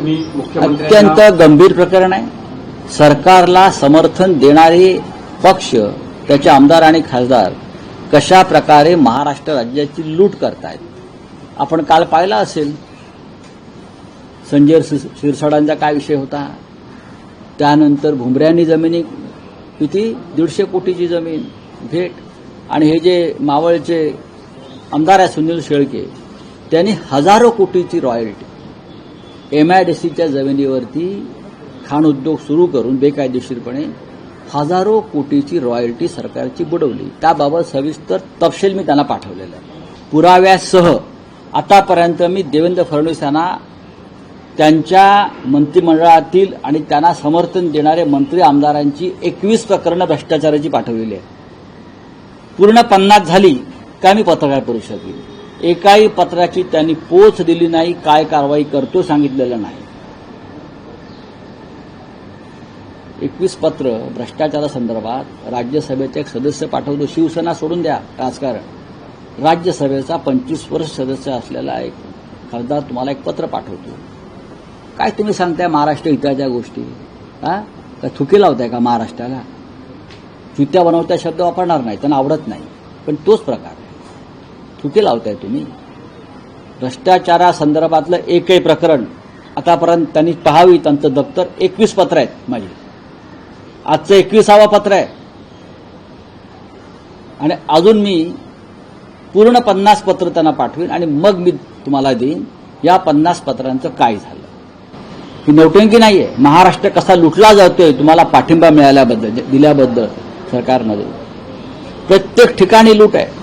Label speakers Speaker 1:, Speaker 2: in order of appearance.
Speaker 1: अत्यंत गंभीर प्रकरण आहे. सरकारला समर्थन देणारे पक्ष त्याचे आमदार आणि खासदार कशा प्रकारे महाराष्ट्र राज्याची लूट करतायत? आपण काल पाहिला असेल संजय शिरसाडांचा काय विषय होता? त्यानंतर भुमऱ्यांनी जमिनी किती? दीडशे कोटीची जमीन भेट आणि हे जे मावळचे आमदार आहे सुनील शेळके त्यांनी हजारो कोटीची रॉयल्टी एमआयडीसीच्या जमिनीवरती खाण उद्योग सुरू करून बेकायदेशीरपणे हजारो कोटीची रॉयल्टी सरकारची बुडवली. त्याबाबत सविस्तर तपशील मी त्यांना पाठवलेला आहे. पुराव्यासह आतापर्यंत मी देवेंद्र फडणवीस यांना त्यांच्या मंत्रिमंडळातील आणि त्यांना समर्थन देणारे मंत्री आमदारांची एकवीस प्रकरणं भ्रष्टाचाराची पाठवलेली आहे पूर्ण पन्नास झाली का मी पत्रकार परिषद घेईल एकाही पत्राची त्यांनी पोच दिली नाही काय कारवाई करतो सांगितलेलं नाही. एकवीस पत्र भ्रष्टाचारासंदर्भात राज्यसभेचे एक सदस्य पाठवतो. शिवसेना सोडून द्या राजकारण. राज्यसभेचा पंचवीस वर्ष सदस्य असलेला एक खासदार तुम्हाला एक पत्र पाठवतो. काय तुम्ही सांगताय महाराष्ट्र हिताच्या गोष्टी? हा? काय थुकी लावताय का महाराष्ट्राला? चुत्या बनवत्या शब्द वापरणार नाही त्यांना आवडत नाही. पण तोच प्रकार. आहे लावताय तुम्ही. भ्रष्टाचारासंदर्भातलं एकही प्रकरण आतापर्यंत त्यांनी पहावी त्यांचं दप्तर एकवीस पत्र आहेत माझी. आजचं एकविसावा पत्र आहे. आणि अजून मी पूर्ण पन्नास पत्र त्यांना पाठवीन आणि मग मी तुम्हाला देईन. या पन्नास पत्रांचं काय झालं? ही नौटंकी नाहीये. महाराष्ट्र कसा लुटला जातोय तुम्हाला पाठिंबा मिळाल्याबद्दल दिल्याबद्दल सरकारमध्ये प्रत्येक ठिकाणी लूट आहे.